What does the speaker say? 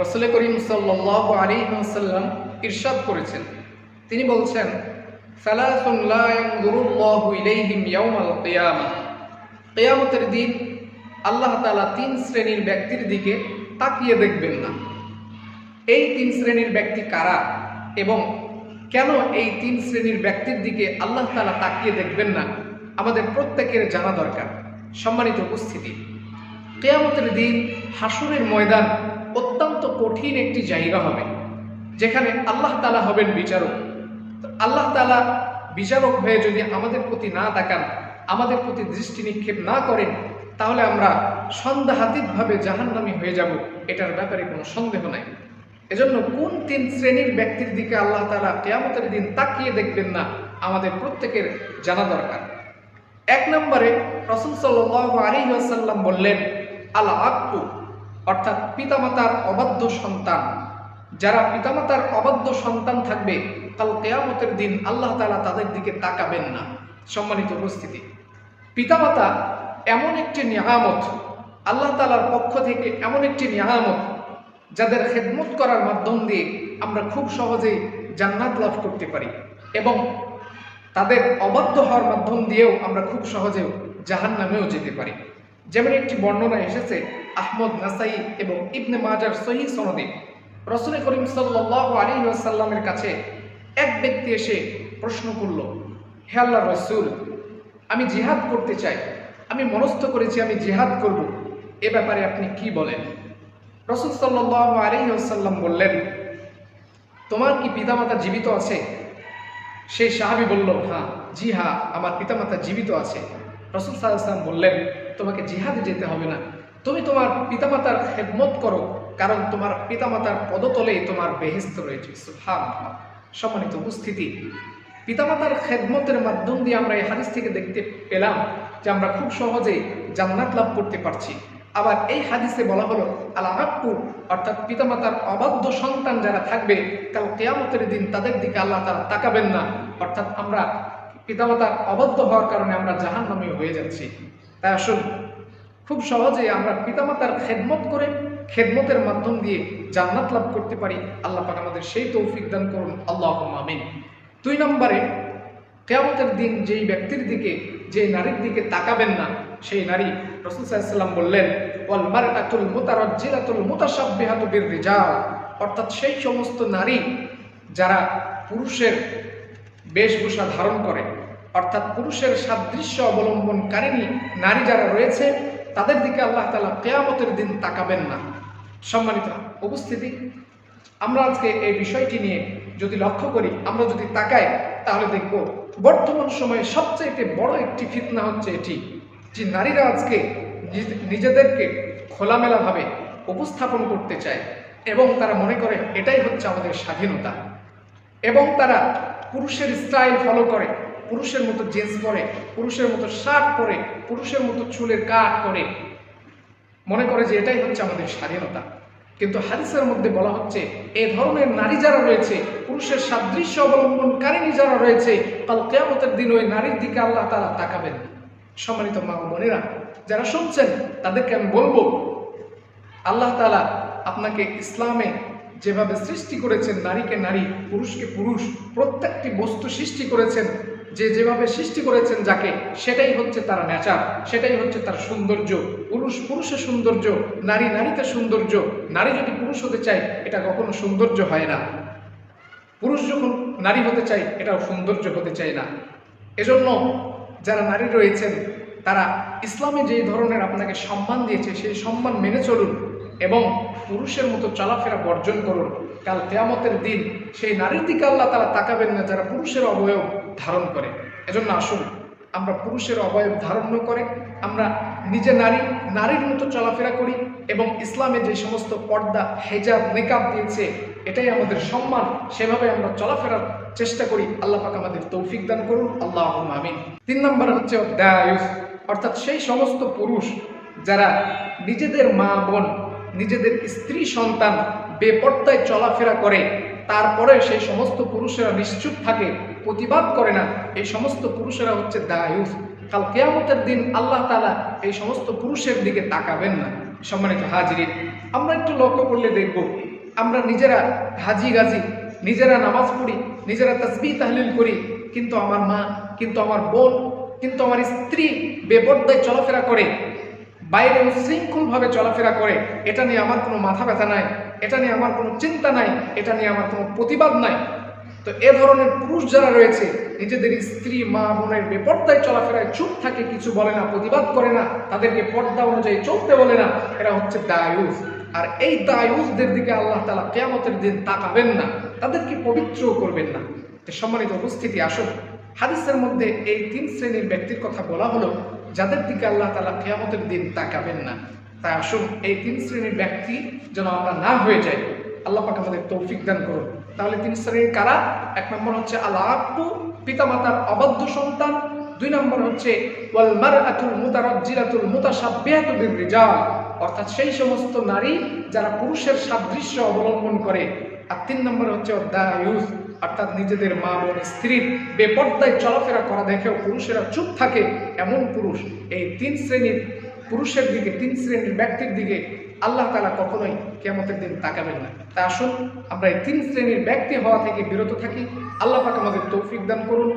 রসুল করিম সাল্লাহ আলী ইরশাদ করেছেন। তিনি বলছেন কিয়ামতের দিন আল্লাহ তাআলা তিন শ্রেণির ব্যক্তির দিকে তাকিয়ে দেখবেন না। এই তিন শ্রেণির ব্যক্তি কারা এবং কেন এই তিন শ্রেণির ব্যক্তির দিকে আল্লাহ তালা তাকিয়ে দেখবেন না, আমাদের প্রত্যেকের জানা দরকার। সম্মানিত উপস্থিতি, কেয়ামতের দিন হাসুরের ময়দান কঠিন একটি জায়গা হবে, যেখানে আল্লাহ তালা হবেন বিচারক। আল্লাহ তালা বিচারক হয়ে যদি আমাদের প্রতি না তাকান, আমাদের প্রতি দৃষ্টি নিক্ষেপ না করেন, তাহলে আমরা সন্দেহাতীতভাবে জাহান্নামী হয়ে যাব, এটার ব্যাপারে কোনো সন্দেহ নাই। এজন্য কোন তিন শ্রেণির ব্যক্তির দিকে আল্লাহ তালা কেয়ামতের দিন তাকিয়ে দেখবেন না, আমাদের প্রত্যেকের জানা দরকার। এক নম্বরে রসুল সাল্লাহ আলী আসাল্লাম বললেন আল আক্কু অর্থাৎ পিতামাতার অবাধ্য সন্তান। যারা পিতামাতার অবাধ্য সন্তান থাকবে, কাল কেয়ামতের দিন আল্লাহ তালা তাদের দিকে তাকাবেন না। সম্মানিত উপস্থিতি। পিতামাতা এমন একটি নিয়ামত, আল্লাহ তালার পক্ষ থেকে এমন একটি নিয়ামত, যাদের খেদমত করার মাধ্যম দিয়ে আমরা খুব সহজেই জান্নাত লাভ করতে পারি এবং তাদের অবাধ্য হওয়ার মাধ্যম দিয়েও আমরা খুব সহজেও জাহান নামেও যেতে পারি। যেমন একটি বর্ণনা এসেছে, আহমদ, নাসাই এবং ইবনে মাজার সহি সনদে। রসুল করিম সাল্লাহ আলী আসাল্লামের কাছে এক ব্যক্তি এসে প্রশ্ন করল, হে আল্লাহ রসুল, আমি জিহাদ করতে চাই। আমি মনস্থ করেছি, আমি জিহাদ করব। এ ব্যাপারে আপনি কি বলেন? রসুল সাল্লাহ আলী আসাল্লাম বললেন, তোমার কি পিতামাতা জীবিত আছে? সেই সাহাবি বলল হ্যাঁ জি হ্যাঁ আমার পিতামাতা জীবিত আছে। রসুল সাল্লাম বললেন তোমাকে জিহাদে যেতে হবে না। তুমি তোমার পিতামাতার খেদমত করো, কারণ তোমার পিতামাতার পদতলেই তোমার বেহেস্ত রয়েছে। সুবহানাল্লাহ। সম্মানিত উপস্থিতি, পিতামাতার খেদমতের মাধ্যম দিয়ে আমরা এই হাদিস থেকে দেখতে পেলাম যে আমরা খুব সহজে জান্নাত লাভ করতে পারছি। আবার এই হাদিসে বলা হলো আল্লাহ অর্থাৎ পিতামাতার অবাধ্য সন্তান যারা থাকবে, কাল কেয়ামতের দিন তাদের দিকে আল্লাহ তারা তাকাবেন না। অর্থাৎ আমরা পিতামাতার অবাধ্য হওয়ার কারণে আমরা জাহান হয়ে যাচ্ছি। তাই আসুন, খুব সহজে আমরা পিতামাতার খেদমত করে খেদমতের মাধ্যম দিয়ে জান্নাত লাভ করতে পারি। আল্লাহ পাক আমাদের সেই তৌফিক দান করুন। আল্লাহ আমিন। দুই নম্বরে, কেয়ামতের দিন যেই ব্যক্তির দিকে, যে নারীর দিকে তাকাবেন না, সেই নারী রসুল সাল্লাম বললেন, ওয়াল মারআতুল মুতারাজ্জিলাতুল মুতাশাব্বিহাতু বিররিজাল। অর্থাৎ সেই সমস্ত নারী যারা পুরুষের বেশভূষা ধারণ করে অর্থাৎ পুরুষের সাদৃশ্য অবলম্বনকারিণী নারী যারা রয়েছে, তাদের দিকে আল্লাহ তালা কেয়ামতের দিন তাকাবেন না। সম্মানিত উপস্থিতি, আমরা আজকে এই বিষয়টি নিয়ে যদি লক্ষ্য করি, আমরা যদি তাকাই, তাহলে দেখব বর্তমান সময়ে সবচেয়ে বড় একটি ফিতনা হচ্ছে এটি, যে নারীরা আজকে নিজেদেরকে খোলামেলাভাবে উপস্থাপন করতে চায় এবং তারা মনে করে এটাই হচ্ছে আমাদের স্বাধীনতা। এবং তারা পুরুষের স্টাইল ফলো করে পুরুষের মতো জিন্স পরে, পুরুষের মতো শার্ট পরে, পুরুষের মতো চুলের কাট করে মনে করে যে এটাই হচ্ছে আমাদের স্বাধীনতা। কিন্তু হাদিসের মধ্যে বলা হচ্ছে এই ধরনের নারী যারা রয়েছে, পুরুষের সাদৃশ্য অবলম্বনকারিণী যারা রয়েছে, কাল কেয়ামতের দিন ওই নারীর দিকে আল্লাহ তারা তাকাবেন। সম্মানিত মা বোনেরা, যারা শুনছেন, তাদেরকে আমি বলব, আল্লাহ তালা আপনাকে ইসলামে যেভাবে সৃষ্টি করেছেন নারীকে নারী, পুরুষকে পুরুষ, প্রত্যেকটি বস্তু সৃষ্টি করেছেন যে যেভাবে সৃষ্টি করেছেন যাকে, সেটাই হচ্ছে তার নেচার, সেটাই হচ্ছে তার সৌন্দর্য। পুরুষ পুরুষের সৌন্দর্য, নারী, নারীতে সৌন্দর্য। নারী যদি পুরুষ হতে চায়, এটা কখনো সৌন্দর্য হয় না। পুরুষ যখন নারী হতে চায়, এটাও সৌন্দর্য হতে চায় না। এজন্য যারা নারী রয়েছেন, তারা ইসলামে যেই ধরনের আপনাকে সম্মান দিয়েছে, সেই সম্মান মেনে চলুন এবং পুরুষের মতো চলাফেরা বর্জন করুন। কাল কেয়ামতের দিন সেই নারীর দিকে আল্লাহ তারা তাকাবেন না, যারা পুরুষের অবয়ব ধারণ করে। এজন্য আসুন, আমরা পুরুষের অবয়ব ধারণ না করে আমরা নিজে নারী, নারীর মতো চলাফেরা করি এবং ইসলামে যে সমস্ত পর্দা, হেজাব মেকআপ দিয়েছে, এটাই আমাদের সম্মান, সেভাবে আমরা চলাফেরার চেষ্টা করি। আল্লাহ পাক আমাদের তৌফিক দান করুন। আল্লাহ আমিন। তিন নম্বর হচ্ছে দায়ুস অর্থাৎ সেই সমস্ত পুরুষ যারা নিজেদের মা বোন, নিজেদের স্ত্রী সন্তান বেপর্দায় চলাফেরা করে, তারপরে সেই সমস্ত পুরুষেরা নিশ্চুপ থাকে, প্রতিবাদ করে না। এই সমস্ত পুরুষেরা হচ্ছে দায়ুস কাল কেয়ামতের দিন আল্লাহ তালা এই সমস্ত পুরুষের দিকে তাকাবেন না। সম্মানিত হাজিরিন, আমরা একটু লক্ষ্য করলে দেখব, আমরা নিজেরা হাজি গাজি, নিজেরা নামাজ পড়ি, নিজেরা তসবি তাহলিল করি, কিন্তু আমার মা, কিন্তু আমার বোন, কিন্তু আমার স্ত্রী বেপর্দায় চলাফেরা করে, বাইরে উশৃঙ্খলভাবে চলাফেরা করে, এটা নিয়ে আমার কোনো মাথা ব্যথা নাই। এটা নিয়ে আমার কোনো চিন্তা নাই, এটা নিয়ে আমার কোনো প্রতিবাদ নাই। তো এ ধরনের পুরুষ যারা রয়েছে, নিজেদের স্ত্রী, মা বোনের বেপর্দায় চলাফেরায় চুপ থাকে, কিছু বলে না, প্রতিবাদ করে না, তাদেরকে পর্দা অনুযায়ী চলতে বলে না, এরা হচ্ছে দায়ুস। আর এই দায়ুসদের দিকে আল্লাহ তালা কেয়ামতের দিন তাকাবেন না, তাদেরকে পবিত্র করবেন না। সম্মানিত উপস্থিতি, আসুন, হাদিসের মধ্যে এই তিন শ্রেণির ব্যক্তির কথা বলা হলো, যাদের দিকে আল্লাহ তালা কেয়ামতের দিন তাকাবেন না। তাই আসুন, এই তিন শ্রেণির ব্যক্তি যেন আমরা না হয়ে যাই, আল্লাহ পাক আমাদের তৌফিক দান করুন। তাহলে তিন শ্রেণির কারা? এক নম্বর হচ্ছে আল্লাহ আব্বু পিতামাতার অবাধ্য সন্তান। দুই নম্বর হচ্ছে ওয়াল মারআতুল মুতারাজ্জিলাতুল মুতাশাব্বিহাতু বিররিজাল। অর্থাৎ সেই সমস্ত নারী যারা পুরুষের সাদৃশ্য অবলম্বন করে। আর তিন নম্বর হচ্ছে দায়ুস অর্থাৎ নিজেদের মা বোন স্ত্রীর বেপর্দায় চলাফেরা করা দেখেও পুরুষেরা চুপ থাকে এমন পুরুষ। এই তিন শ্রেণির পুরুষের দিকে, তিন শ্রেণির ব্যক্তির দিকে আল্লাহ তালা কখনোই কেমতের দিন তাকাবেন না। তা আসুন, আমরা এই তিন শ্রেণির ব্যক্তি হওয়া থেকে বিরত থাকি। আল্লাহ পাক আমাদের তৌফিক দান করুন।